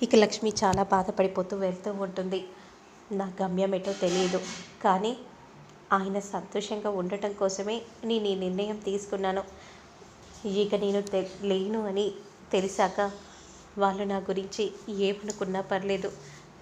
ఇక లక్ష్మి చాలా బాధపడిపోతూ వెళ్తూ ఉంటుంది. నా గమ్యం ఏటో తెలియదు కానీ ఆయన సంతోషంగా ఉండటం కోసమే నేను ఈ నిర్ణయం తీసుకున్నాను. ఇక నేను తె లేను అని తెలిసాక వాళ్ళు నా గురించి ఏమనుకున్నా పర్లేదు.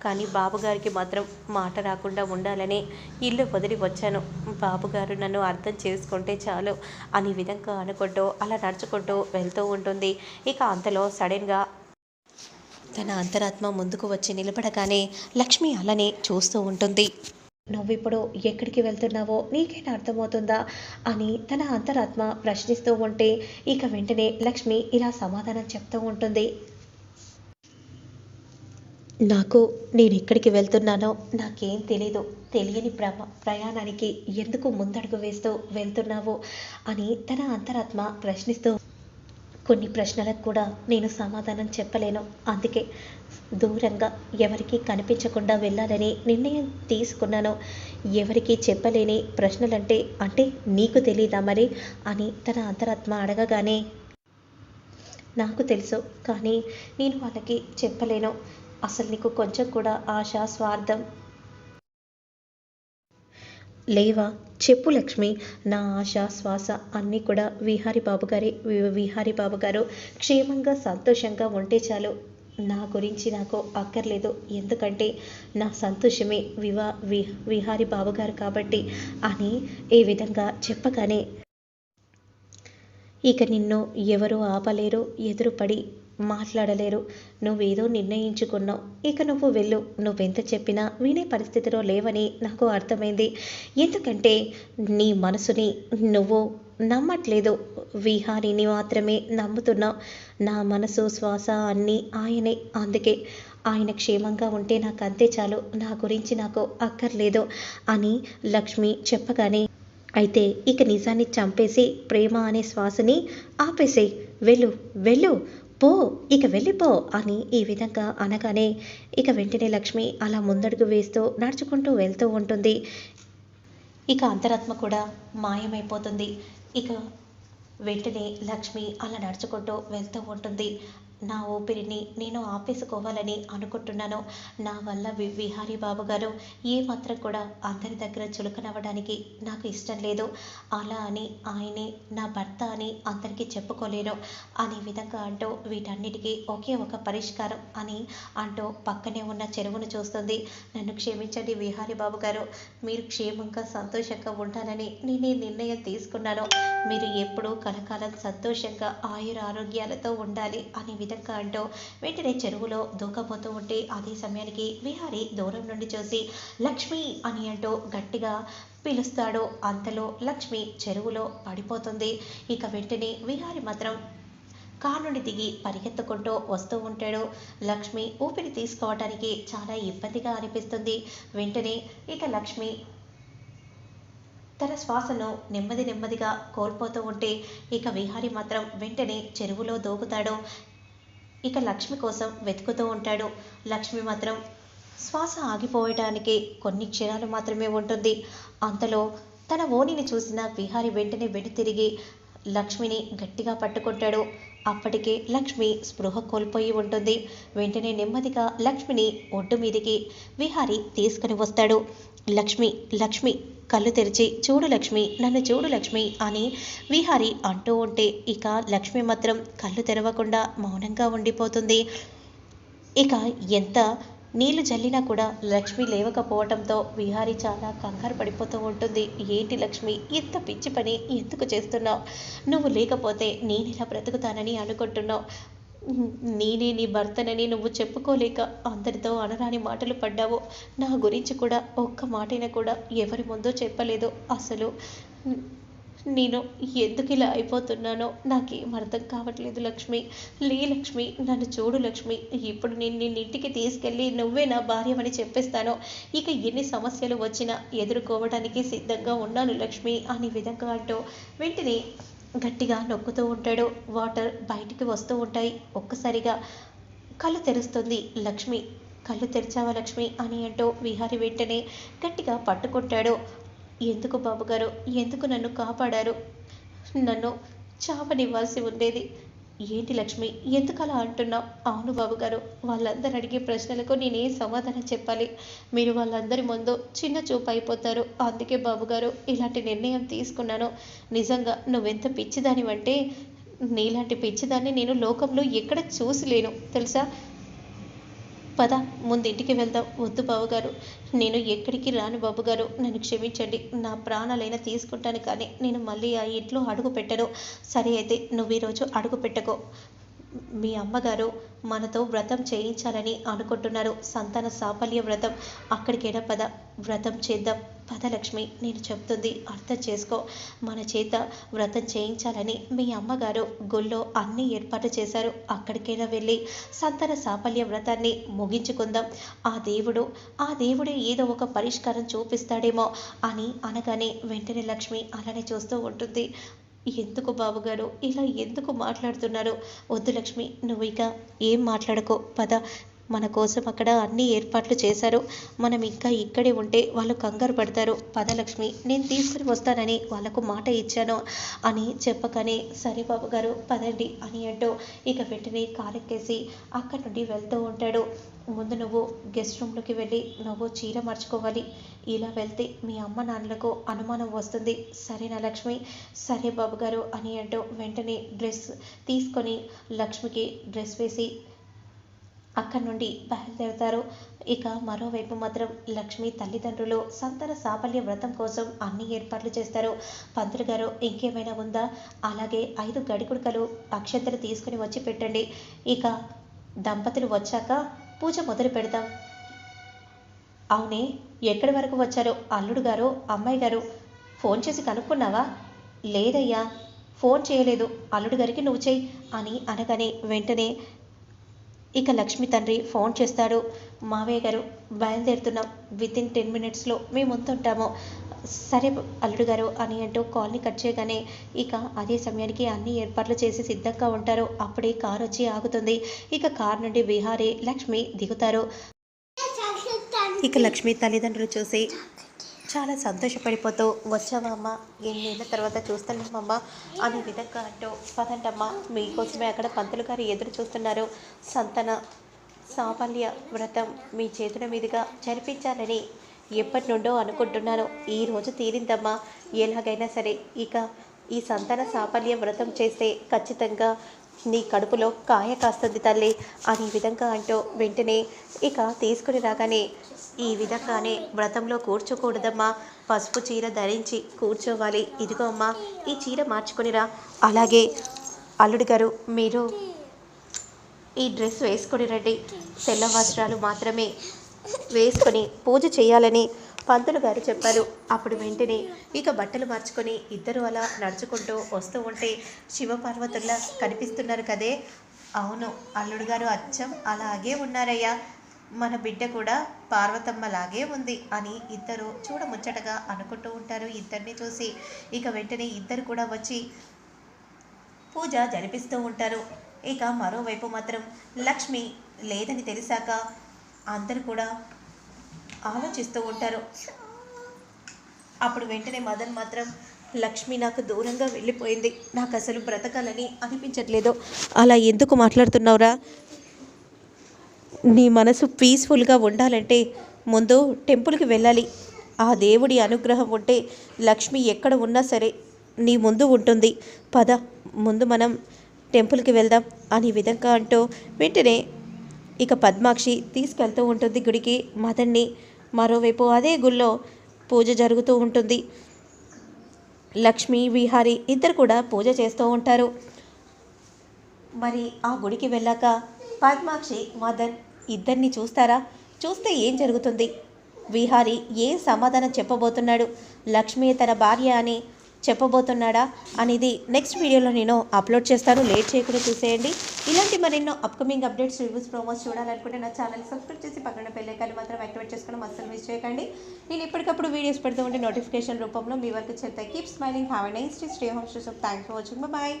కానీ బాబుగారికి మాత్రం మాట రాకుండా ఉండాలని ఇల్లు వదిలి వచ్చాను. బాబుగారు నన్ను అర్థం చేసుకుంటే చాలు. అనే విధంగా అనుకుంటూ అలా నడుచుకుంటూ వెళ్తూ ఉంటుంది. ఇక అంతలో సడన్గా తన అంతరాత్మ ముందుకు వచ్చి నిలబడగానే లక్ష్మి అలానే చూస్తూ ఉంటుంది. నువ్విప్పుడు ఎక్కడికి వెళ్తున్నావో నీకైనా అర్థమవుతుందా? అని తన అంతరాత్మ ప్రశ్నిస్తూ ఉంటే ఇక వెంటనే లక్ష్మి ఇలా సమాధానం చెప్తూ ఉంటుంది. నాకు నేను ఎక్కడికి వెళ్తున్నానో నాకేం తెలీదు. తెలియని ప్రమ ప్రయాణానికి ఎందుకు ముందడుగు వేస్తూ వెళ్తున్నావో? అని తన అంతరాత్మ ప్రశ్నిస్తూ కొన్ని ప్రశ్నలకు కూడా నేను సమాధానం చెప్పలేను. అందుకే దూరంగా ఎవరికి కనిపించకుండా వెళ్ళాలని నిర్ణయం తీసుకున్నాను. ఎవరికి చెప్పలేని ప్రశ్నలంటే అంటే నీకు తెలీదా మరి? అని తన అంతరాత్మ అడగగానే నాకు తెలుసు కానీ నేను వాళ్ళకి చెప్పలేను. అసలు నీకు కొంచెం కూడా ఆశ స్వార్థం లేవా? చెప్పు లక్ష్మి. నా ఆశ శ్వాస అన్నీ కూడా విహారీ బాబు గారి వి- విహారీ బాబు గారు. క్షేమంగా సంతోషంగా ఉంటే చాలు. నా గురించి నాకు అక్కర్లేదు. ఎందుకంటే నా సంతోషమే వివా వి విహారీ బాబు గారు కాబట్టి అని ఈ విధంగా చెప్పగానే ఇక నిన్ను ఎవరు ఆపలేరు. ఎదురుపడి మాట్లాడలేరు. నువ్వేదో నిర్ణయించుకున్నావు. ఇక నువ్వు వెళ్ళు. నువ్వెంత చెప్పినా వినే పరిస్థితిలో లేవని నాకు అర్థమైంది. ఎందుకంటే నీ మనసుని నువ్వు నమ్మట్లేదు. విహారిని మాత్రమే నమ్ముతున్నావు. నా మనసు శ్వాస అన్నీ ఆయనే. అందుకే ఆయన క్షేమంగా ఉంటే నాకు అంతే చాలు. నా గురించి నాకు అక్కర్లేదు అని లక్ష్మి చెప్పగానే అయితే ఇక నిజాన్ని చంపేసి ప్రేమ అనే శ్వాసని ఆపేసేయ్. వెళ్ళు వెళ్ళు. పో ఇక వెళ్ళిపో అని ఈ విధంగా అనగానే ఇక వెంటనే లక్ష్మి అలా ముందడుగు వేస్తూ నడుచుకుంటూ వెళ్తూ ఉంటుంది. ఇక అంతరాత్మ కూడా మాయమైపోతుంది. ఇక వెంటనే లక్ష్మి అలా నడుచుకుంటూ వెళ్తూ ఉంటుంది. నా ఊపిరిని నేను ఆపేసుకోవాలని అనుకుంటున్నాను. నా వల్ల వి విహారీ బాబు గారు ఏ మాత్రం కూడా అందరి దగ్గర చులకనవ్వడానికి నాకు ఇష్టం లేదు. అలా అని ఆయనే నా భర్త అని అందరికీ చెప్పుకోలేను అనే విధంగా అంటూ వీటన్నిటికీ ఒకే ఒక పరిష్కారం అని అంటూ పక్కనే ఉన్న చెరువును చూస్తుంది. నన్ను క్షమించండి విహారీ బాబు గారు. మీరు క్షేమంగా సంతోషంగా ఉండాలని నేను ఈ నిర్ణయం తీసుకున్నాను. మీరు ఎప్పుడూ కలకాలం సంతోషంగా ఆయుర ఆరోగ్యాలతో ఉండాలి అనే విధంగా అంటూ వెంటనే చెరువులో దూకపోతూ ఉంటే అదే సమయానికి విహారి దూరం నుండి చూసి లక్ష్మి అని అంటూ గట్టిగా పిలుస్తాడు. అంతలో లక్ష్మి చెరువులో పడిపోతుంది. ఇక వెంటనే విహారి మాత్రం కారు నుండి దిగి పరిగెత్తుకుంటూ వస్తూ ఉంటాడు. లక్ష్మి ఊపిరి తీసుకోవటానికి చాలా ఇబ్బందిగా అనిపిస్తుంది. వెంటనే ఇక లక్ష్మి తన శ్వాసను నెమ్మది నెమ్మదిగా కోల్పోతూ ఉంటే ఇక విహారి మాత్రం వెంటనే చెరువులో దూకుతాడు. ఇక లక్ష్మి కోసం వెతుకుతూ ఉంటాడు. లక్ష్మి మాత్రం శ్వాస ఆగిపోవటానికి కొన్ని క్షణాలు మాత్రమే ఉంటుంది. అంతలో తన ఓనిని చూసిన విహారి వెంటనే వెడి తిరిగి లక్ష్మిని గట్టిగా పట్టుకుంటాడు. అప్పటికే లక్ష్మి స్పృహ కోల్పోయి ఉంటుంది. వెంటనే నెమ్మదిగా లక్ష్మిని ఒడ్డు మీదికి విహారి తీసుకుని వస్తాడు. లక్ష్మి లక్ష్మి కళ్ళు తెరిచి చూడు లక్ష్మి నన్ను చూడు లక్ష్మి అని విహారి అంటూ ఉంటే ఇక లక్ష్మి మాత్రం కళ్ళు తెరవకుండా మౌనంగా ఉండిపోతుంది. ఇక ఎంత నీళ్ళు జల్లినా కూడా లక్ష్మి లేవకపోవటంతో విహారి చాలా కంగారు పడిపోతూ ఉంటుంది. ఏంటి లక్ష్మి ఇంత పిచ్చి పని ఎందుకు చేస్తున్నావు? నువ్వు లేకపోతే నేను ఇలా బ్రతుకుతానని అనుకుంటున్నావు? నేనే నీ భర్తనని నువ్వు చెప్పుకోలేక అందరితో అనరాని మాటలు పడ్డావు. నా గురించి కూడా ఒక్క మాటైనా కూడా ఎవరి ముందో చెప్పలేదు. అసలు నేను ఎందుకు ఇలా అయిపోతున్నానో నాకేం అర్థం కావట్లేదు లక్ష్మి. లే లక్ష్మి నన్ను చూడు లక్ష్మి. ఇప్పుడు నేను నిన్న ఇంటికి తీసుకెళ్ళి నువ్వే నా భార్యమని చెప్పేస్తాను. ఇక ఎన్ని సమస్యలు వచ్చినా ఎదుర్కోవడానికి సిద్ధంగా ఉన్నాను లక్ష్మి అనే విధంగా అంటూ వెంటనే గట్టిగా నొక్కుతూ ఉంటాడు. వాటర్ బయటికి వస్తూ ఉంటాయి. ఒక్కసారిగా కళ్ళు తెరుస్తుంది లక్ష్మి. కళ్ళు తెరిచావా లక్ష్మి? అని అంటూ విహారి వెంటనే గట్టిగా పట్టుకుంటాడు. ఎందుకు బాబుగారు? ఎందుకు నన్ను కాపాడారు? నన్ను చావనివ్వాల్సి ఉండేది. ఏంటి లక్ష్మి ఎందుకు అలా అంటున్నావు? అవును బాబు గారు వాళ్ళందరూ అడిగే ప్రశ్నలకు నేనే సమాధానం చెప్పాలి. మీరు వాళ్ళందరి ముందు చిన్న చూపు అయిపోతారు. అందుకే బాబు గారు ఇలాంటి నిర్ణయం తీసుకున్నాను. నిజంగా నువ్వెంత పిచ్చిదానివంటే నీలాంటి పిచ్చిదాన్ని నేను లోకంలో ఎక్కడ చూసిలేను. తెలుసా? పద ముందు ఇంటికి వెళ్దాం. వద్దు బావగారు. నేను ఎక్కడికి రాను బాబుగారు. నన్ను క్షమించండి. నా ప్రాణాలైనా తీసుకుంటాను కానీ నేను మళ్ళీ ఆ ఇంట్లో అడుగు పెట్టను. సరే అయితే నువ్వు ఈరోజు అడుగు పెట్టకో. మీ అమ్మగారు మనతో వ్రతం చేయించాలని అనుకుంటున్నారు. సంతాన సాఫల్య వ్రతం. అక్కడికైనా పద. వ్రతం చేద్దాం. పద లక్ష్మి నేను చెప్తుంది. అర్థం చేసుకో. మన చేత వ్రతం చేయించాలని మీ అమ్మగారు గుళ్ళో అన్ని ఏర్పాటు చేశారు. అక్కడికైనా వెళ్ళి సంతాన సాఫల్య వ్రతాన్ని ముగించుకుందాం. ఆ దేవుడు ఆ దేవుడే ఏదో ఒక పరిష్కారం చూపిస్తాడేమో అని అనగానే వెంటనే లక్ష్మి అలానే చూస్తూ ఉంటుంది. ఎందుకు బాబుగారు? ఇలా ఎందుకు మాట్లాడుతున్నారు? వద్దు లక్ష్మి నువ్వు ఇక ఏం మాట్లాడకో. పద మన కోసం అక్కడ అన్ని ఏర్పాట్లు చేశారు. మనం ఇంకా ఇక్కడే ఉంటే వాళ్ళు కంగారు పడతారు. పదలక్ష్మి నేను తీసుకుని వస్తానని వాళ్ళకు మాట ఇచ్చాను అని చెప్పకనే సరే బాబు గారు పదండి అని అంటూ ఇక వెంటనే కారెక్కేసి అక్కడి నుండి వెళ్తూ ఉంటాడు. ముందు నువ్వు గెస్ట్ రూమ్లోకి వెళ్ళి నువ్వు చీర మార్చుకోవాలి. ఇలా వెళ్తే మీ అమ్మ నాన్నలకు అనుమానం వస్తుంది. సరేనా లక్ష్మి? సరే బాబు గారు అని అంటూ వెంటనే డ్రెస్ తీసుకొని లక్ష్మికి డ్రెస్ వేసి అక్కడి నుండి బయలుదేరుతారు. ఇక మరోవైపు మాత్రం లక్ష్మి తల్లిదండ్రులు సంతాన సాఫల్య వ్రతం కోసం అన్ని ఏర్పాట్లు చేస్తారు. పంతులు గారు ఇంకేమైనా ఉందా? అలాగే ఐదు గడికుడుకలు అక్షంతలు తీసుకుని వచ్చి పెట్టండి. ఇక దంపతులు వచ్చాక పూజ మొదలు పెడతాం. అవునే ఎక్కడి వరకు వచ్చారో? అల్లుడు గారు అమ్మాయి గారు ఫోన్ చేసి కనుక్కున్నావా? లేదయ్యా ఫోన్ చేయలేదు. అల్లుడు గారికి నువ్వు చెయ్యి అని అనగానే వెంటనే ఇక లక్ష్మి తండ్రి ఫోన్ చేస్తాడు. మావయ్య గారు బయలుదేరుతున్నాం. విత్ ఇన్ టెన్ మినిట్స్లో మేము ఉంటాము సరే అల్లుడు గారు అని అంటూ కాల్ని కట్ చేయగానే ఇక అదే సమయానికి అన్ని ఏర్పాట్లు చేసి సిద్ధంగా ఉంటారు. అప్పుడే కార్ వచ్చి ఆగుతుంది. ఇక కార్ నుండి విహారీ లక్ష్మి దిగుతారు. ఇక లక్ష్మి తల్లిదండ్రులు చూసి చాలా సంతోషపడిపోతూ వచ్చావమ్మా ఎన్నేళ్ళ తర్వాత చూస్తున్నామమ్మా అనే విధంగా అంటూ పదండమ్మా మీకోసమే అక్కడ పంతులు గారు ఎదురు చూస్తున్నారు. సంతన సాఫల్య వ్రతం మీ చేతుల మీదుగా జరిపించాలని ఎప్పటి నుండో అనుకుంటున్నాను. ఈ రోజు తీరిందమ్మా. ఎలాగైనా సరే ఇక ఈ సంతాన సాఫల్య వ్రతం చేస్తే ఖచ్చితంగా నీ కడుపులో కాయ కాస్తుంది తల్లి అని విధంగా అంటూ వెంటనే ఇక తీసుకుని రాగానే ఈ విధంగానే వ్రతంలో కూర్చోకూడదమ్మా. పసుపు చీర ధరించి కూర్చోవాలి. ఇదిగో అమ్మా ఈ చీర మార్చుకునిరా అలాగే అల్లుడి గారు మీరు ఈ డ్రెస్ వేసుకుని రండి. తెల్ల వస్త్రాలు మాత్రమే వేసుకొని పూజ చేయాలని పంతులు గారు చెప్పారు. అప్పుడు వెంటనే ఇక బట్టలు మార్చుకొని ఇద్దరు అలా నడుచుకుంటూ వస్తూ ఉంటే శివపార్వతుల్లా కనిపిస్తున్నారు కదే. అవును అల్లుడు గారు అచ్చం అలాగే ఉన్నారయ్యా. మన బిడ్డ కూడా పార్వతమ్మలాగే ఉంది అని ఇద్దరు చూడముచ్చటగా అనుకుంటూ ఉంటారు ఇద్దరిని చూసి. ఇక వెంటనే ఇద్దరు కూడా వచ్చి పూజ జరిపిస్తూ ఉంటారు. ఇక మరోవైపు మాత్రం లక్ష్మి లేదని తెలిసాక అందరూ కూడా ఆలోచిస్తూ ఉంటారు. అప్పుడు వెంటనే మదన్ మాత్రం లక్ష్మి నాకు దూరంగా వెళ్ళిపోయింది. నాకు అసలు బ్రతకాలని అనిపించట్లేదు. అలా ఎందుకు మాట్లాడుతున్నావురా? నీ మనసు పీస్ఫుల్గా ఉండాలంటే ముందు టెంపుల్కి వెళ్ళాలి. ఆ దేవుడి అనుగ్రహం ఉంటే లక్ష్మి ఎక్కడ ఉన్నా సరే నీ ముందు ఉంటుంది. పద ముందు మనం టెంపుల్కి వెళ్దాం అనే విధంగా అంటూ వెంటనే ఇక పద్మాక్షి తీసుకెళ్తూ ఉంటుంది గుడికి. మదన్ని మరోవైపు అదే గుళ్ళో పూజ జరుగుతూ ఉంటుంది. లక్ష్మి విహారి ఇద్దరు కూడా పూజ చేస్తూ ఉంటారు. మరి ఆ గుడికి వెళ్ళాక పద్మాక్షి మదన్ ఇద్దరిని చూస్తారా? చూస్తే ఏం జరుగుతుంది? విహారి ఏం సమాధానం చెప్పబోతున్నాడు? లక్ష్మి తన భార్య అని చెప్పబోతున్నాడా అనేది నెక్స్ట్ వీడియోలో నేను అప్లోడ్ చేస్తాను. లేట్ చేయకుండా చూసేయండి. ఇలాంటి మరెన్నో అప్కమింగ్ అప్డేట్స్ రివ్యూస్ ప్రోమోస్ చూడాలనుకుంటే నా ఛానల్ సబ్స్క్రైబ్ చేసి పక్కన బెల్లైకాన్ని మాత్రం యాక్టివేట్ చేసుకోవడం అస్సలు మిస్ చేయకండి. నేను ఎప్పటికప్పుడు వీడియోస్ పెడుతూ ఉంటే నోటిఫికేషన్ రూపంలో మీ వరకు చెప్తాయి keep smiling have a nice day stay home stay thanks for watching bye